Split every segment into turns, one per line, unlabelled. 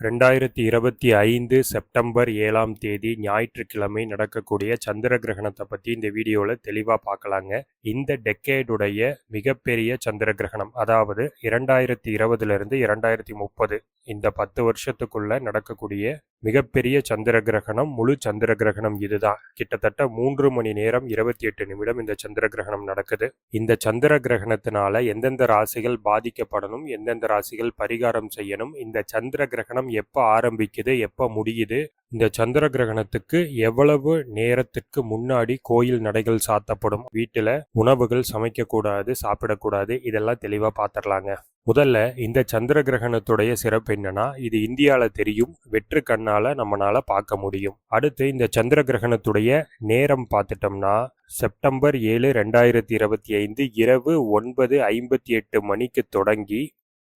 ரெண்டாயிரத்தி இருபத்தி ஐந்து செப்டம்பர் ஏழாம் தேதி ஞாயிற்றுக்கிழமை நடக்கக்கூடிய சந்திர கிரகணத்தை பற்றி இந்த வீடியோவில் தெளிவாக பார்க்கலாங்க. இந்த டெக்கேடுடைய மிகப்பெரிய சந்திர கிரகணம் அதாவது இரண்டாயிரத்தி இருபதுலேருந்து இரண்டாயிரத்தி முப்பது இந்த பத்து வருஷத்துக்குள்ளே நடக்கக்கூடிய மிகப்பெரிய சந்திர கிரகணம் முழு சந்திர கிரகணம் இதுதான். கிட்டத்தட்ட மூன்று மணி நேரம் இருபத்தி எட்டு நிமிடம் இந்த சந்திர கிரகணம் நடக்குது. இந்த சந்திர கிரகணத்தினால எந்தெந்த ராசிகள் பாதிக்கப்படணும் எந்தெந்த ராசிகள் பரிகாரம் செய்யணும் இந்த சந்திர கிரகணம் எப்போ ஆரம்பிக்குது எப்போ முடியுது? இந்த சந்திர கிரகணத்துக்கு எவ்வளவு நேரத்திற்கு முன்னாடி கோயில் நடைகள் சாத்தப்படும்? வீட்டில் உணவுகள் சமைக்கக்கூடாது சாப்பிடக்கூடாது இதெல்லாம் தெளிவாக பார்த்துடலாங்க முதல்ல இந்த சந்திர கிரகணத்துடைய சிறப்பு என்னன்னா இது இந்தியாவில் தெரியும் வெற்று கண்ணால நம்மளால பார்க்க முடியும். அடுத்து இந்த சந்திர கிரகணத்துடைய நேரம் பார்த்துட்டோம்னா செப்டம்பர் ஏழு ரெண்டாயிரத்தி இருபத்தி ஐந்து இரவு ஒன்பது ஐம்பத்தி எட்டு மணிக்கு தொடங்கி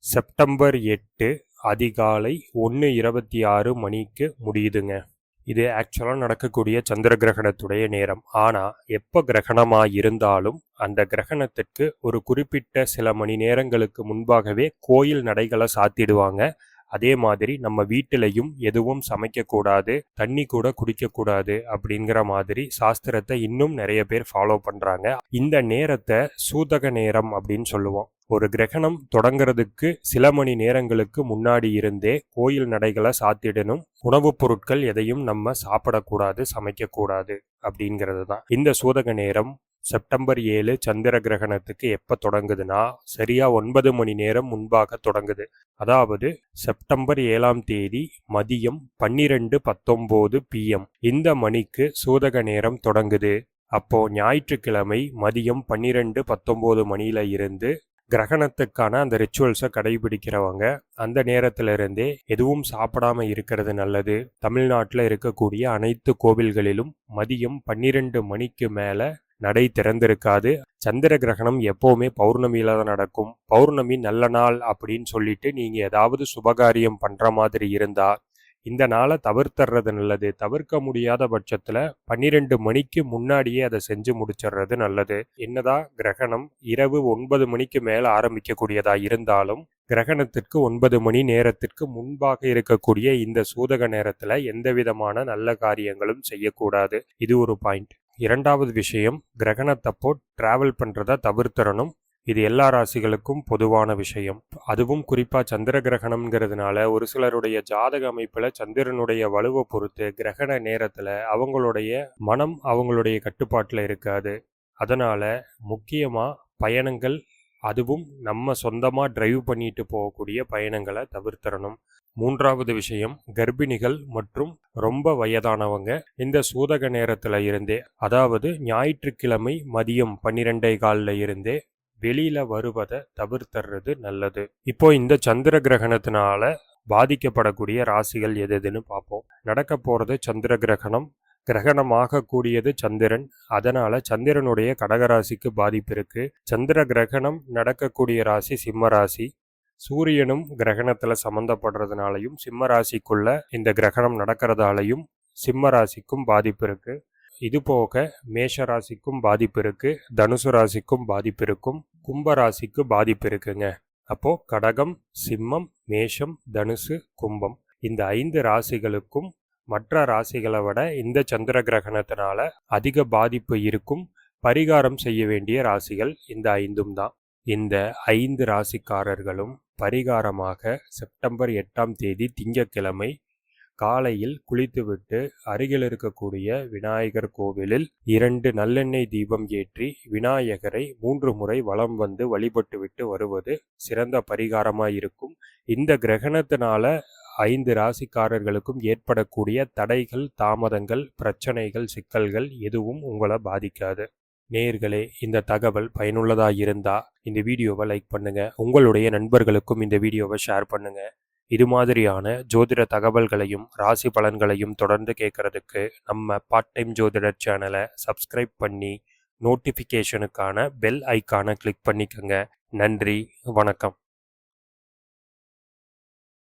செப்டம்பர் எட்டு அதிகாலை ஒன்று இருபத்தி ஆறு மணிக்கு முடியுதுங்க. இது ஆக்சுவலாக நடக்கக்கூடிய சந்திர கிரகணத்துடைய நேரம். ஆனால் எப்போ கிரகணமாக இருந்தாலும் அந்த கிரகணத்திற்கு ஒரு குறிப்பிட்ட சில மணி நேரங்களுக்கு முன்பாகவே கோயில் நடைகளை சாத்திடுவாங்க. அதே மாதிரி நம்ம வீட்டிலையும் எதுவும் சமைக்கக்கூடாது தண்ணி கூட குடிக்கக்கூடாது அப்படிங்கிற மாதிரி சாஸ்திரத்தை இன்னும் நிறைய பேர் ஃபாலோ பண்ணுறாங்க இந்த நேரத்தை சூதக நேரம் அப்படின்னு சொல்லுவோம். ஒரு கிரகணம் தொடங்கிறதுக்கு சில மணி நேரங்களுக்கு முன்னாடி இருந்தே கோயில் நடைகளை சாத்திடணும். உணவுப் பொருட்கள் எதையும் நம்ம சாப்பிடக்கூடாது சமைக்கக்கூடாது அப்படிங்கிறது தான். இந்த சூதக நேரம் செப்டம்பர் ஏழு சந்திர கிரகணத்துக்கு எப்போ தொடங்குதுன்னா சரியா ஒன்பது மணி நேரம் முன்பாக தொடங்குது. அதாவது செப்டம்பர் ஏழாம் தேதி மதியம் பன்னிரெண்டு பத்தொம்போது பிஎம் இந்த மணிக்கு சூதக நேரம் தொடங்குது. அப்போ ஞாயிற்றுக்கிழமை மதியம் பன்னிரெண்டு பத்தொம்போது மணியில இருந்து கிரகணத்துக்கான அந்த ரிச்சுவல்ஸை கடைபிடிக்கிறவங்க அந்த நேரத்திலிருந்தே எதுவும் சாப்பிடாம இருக்கிறது நல்லது. தமிழ்நாட்டில் இருக்கக்கூடிய அனைத்து கோவில்களிலும் மதியம் பன்னிரெண்டு மணிக்கு மேலே நடை திறந்திருக்காது. சந்திர கிரகணம் எப்போவுமே பௌர்ணமியில தான் நடக்கும். பௌர்ணமி நல்ல நாள் அப்படின்னு சொல்லிட்டு நீங்க ஏதாவது சுபகாரியம் பண்ற மாதிரி இருந்தா இந்த நாளை தவிர்த்துறது நல்லது. தவிர்க்க முடியாத பட்சத்துல பன்னிரெண்டு மணிக்கு முன்னாடியே அதை செஞ்சு முடிச்சிடுறது நல்லது. என்னதான் கிரகணம் இரவு ஒன்பது மணிக்கு மேல ஆரம்பிக்கக்கூடியதாக இருந்தாலும் கிரகணத்திற்கு ஒன்பது மணி நேரத்திற்கு முன்பாக இருக்கக்கூடிய இந்த சூதக நேரத்துல எந்த விதமான நல்ல காரியங்களும் செய்யக்கூடாது. இது ஒரு பாயிண்ட். இரண்டாவது விஷயம் கிரகணத்தப்போ டிராவல் பண்றத தவிர்த்தரணும் இது எல்லா ராசிகளுக்கும் பொதுவான விஷயம். அதுவும் குறிப்பாக சந்திர கிரகணம்ங்கிறதுனால ஒரு சிலருடைய ஜாதக அமைப்பில் சந்திரனுடைய வலுவை பொறுத்து கிரகண நேரத்தில் அவங்களுடைய மனம் அவங்களுடைய கட்டுப்பாட்டில் இருக்காது. அதனால் முக்கியமாக பயணங்கள் அதுவும் நம்ம சொந்தமாக டிரைவ் பண்ணிட்டு போகக்கூடிய பயணங்களை தவிர்த்தரணும். மூன்றாவது விஷயம் கர்ப்பிணிகள் மற்றும் ரொம்ப வயதானவங்க இந்த சூதக நேரத்தில் இருந்தே அதாவது ஞாயிற்றுக்கிழமை மதியம் பன்னிரெண்டே காலில் இருந்தே வெளியில் வருவதை தவிர்த்துறது நல்லது. இப்போ இந்த சந்திர கிரகணத்தினால பாதிக்கப்படக்கூடிய ராசிகள் எது எதுன்னு பார்ப்போம். நடக்க போகிறது சந்திர கிரகணம் கிரகணமாக கூடியது சந்திரன். அதனால சந்திரனுடைய கடகராசிக்கு பாதிப்பு இருக்கு. சந்திர கிரகணம் நடக்கக்கூடிய ராசி சிம்ம ராசி. சூரியனும் கிரகணத்துல சம்மந்தப்படுறதுனாலையும் சிம்ம ராசிக்குள்ள இந்த கிரகணம் நடக்கிறதாலையும் சிம்ம ராசிக்கும் பாதிப்பு இருக்கு. இது போக மேஷ ராசிக்கும் பாதிப்பு இருக்கு. தனுசு ராசிக்கும் பாதிப்பு இருக்கும். கும்ப ராசிக்கு பாதிப்பு இருக்குங்க. அப்போ கடகம் சிம்மம் மேஷம் தனுசு கும்பம். இந்த ஐந்து ராசிகளுக்கும் மற்ற ராசிகளை விட இந்த சந்திர கிரகணத்தினால அதிக பாதிப்பு இருக்கும் பரிகாரம் செய்ய வேண்டிய ராசிகள் இந்த ஐந்தும் தான். இந்த ஐந்து ராசிக்காரர்களும் பரிகாரமாக செப்டம்பர் எட்டாம் தேதி திங்கட்கிழமை காலையில் குளித்துவிட்டு அருகில் இருக்கக்கூடிய விநாயகர் கோவிலில் இரண்டு நல்லெண்ணெய் தீபம் ஏற்றி விநாயகரை மூன்று முறை வலம் வந்து வழிபட்டுவிட்டு வருவது சிறந்த பரிகாரமாக இருக்கும் இந்த கிரகணத்தினால ஐந்து ராசிக்காரர்களுக்கும் ஏற்படக்கூடிய தடைகள் தாமதங்கள் பிரச்சனைகள் சிக்கல்கள் எதுவும் உங்களை பாதிக்காது. நேர்களே இந்த தகவல் பயனுள்ளதாக இருந்தா இந்த வீடியோவை லைக் பண்ணுங்க. உங்களுடைய நண்பர்களுக்கும் இந்த வீடியோவை ஷேர் பண்ணுங்க. இது மாதிரியான ஜோதிட தகவல்களையும் ராசி பலன்களையும் தொடர்ந்து கேட்கறதுக்கு நம்ம பார்ட் டைம் ஜோதிடர் சேனலை சப்ஸ்கிரைப் பண்ணி நோட்டிஃபிகேஷனுக்கான பெல் ஐக்கானை கிளிக் பண்ணிக்கோங்க. நன்றி வணக்கம்.